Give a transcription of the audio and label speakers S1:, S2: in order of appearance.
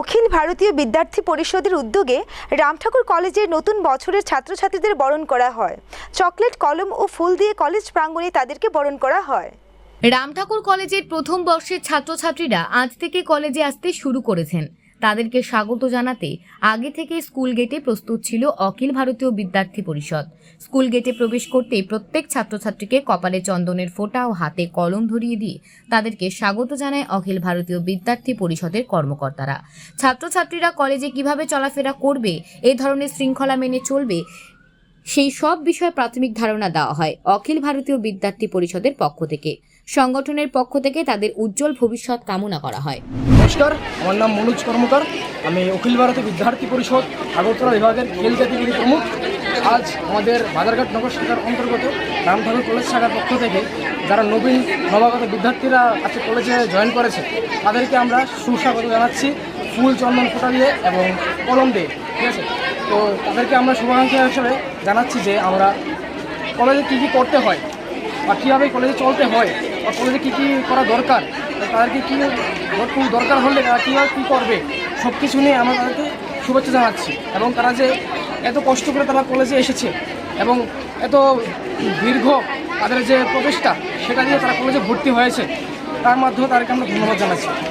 S1: অখিল ভারতীয় বিদ্যার্থী পরিষদের উদ্যোগে রামঠাকুর কলেজের নতুন বছরের ছাত্রছাত্রীদের বরণ করা হয়। চকলেট, কলম ও ফুল দিয়ে কলেজ প্রাঙ্গণে তাদেরকে বরণ করা হয়।
S2: রামঠাকুর কলেজের প্রথম বর্ষের ছাত্রছাত্রীরা আজ থেকে কলেজে আসতে শুরু করেছেন। তাদেরকে স্বাগত জানাতে আগে থেকে স্কুল গেটে প্রস্তুত ছিল অখিল ভারতীয় বিদ্যার্থী পরিষদ। স্কুল গেটে প্রবেশ করতে প্রত্যেক ছাত্রছাত্রীকে কপালে চন্দনের ফোঁটা ও হাতে কলম ধরিয়ে দিয়ে তাদেরকে স্বাগত জানায় অখিল ভারতীয় বিদ্যার্থী পরিষদের কর্মকর্তারা। ছাত্রছাত্রীরা কলেজে কীভাবে চলাফেরা করবে, এ ধরনের শৃঙ্খলা মেনে চলবে সেই সব বিষয়ে প্রাথমিক ধারণা দেওয়া হয় অখিল ভারতীয় বিদ্যার্থী পরিষদের পক্ষ থেকে। সংগঠনের পক্ষ থেকে তাদের উজ্জ্বল ভবিষ্যৎ কামনা করা হয়।
S3: নমস্কার, আমার নাম মনোজ কর্মকার। আমি অখিল ভারতীয় বিদ্যার্থী পরিষদ, আগরতলা বিভাগের খেল ক্যাটেগরি প্রমুখ। আজ আমাদের বাজারঘাট নগর শাখার অন্তর্গত রামঠাকুর কলেজ শাখার পক্ষ থেকে যারা নবীন নবাগত বিদ্যার্থীরা আজকে কলেজে জয়েন করেছে, তাদেরকে আমরা সুস্বাগত জানাচ্ছি। ফুল চন্দন ফোঁটা দিয়ে এবং কলম দিয়ে, ঠিক আছে? তো তাদেরকে আমরা শুভাকাঙ্ক্ষী হিসেবে জানাচ্ছি যে আমরা কলেজে কী কী করতে হয় বা কীভাবে কলেজে চলতে হয় বা কলেজে কী কী করা দরকার তাদেরকে কী দরকার হলে তারা কীভাবে কী করবে, সব কিছু নিয়ে আমরা তাদেরকে শুভেচ্ছা জানাচ্ছি। এবং তারা যে এত কষ্ট করে তারা কলেজে এসেছে এবং এত দীর্ঘ তাদের যে প্রচেষ্টা, সেটা দিয়ে তারা কলেজে ভর্তি হয়েছে, তার মাধ্যমে তাদেরকে আমরা ধন্যবাদ জানাচ্ছি।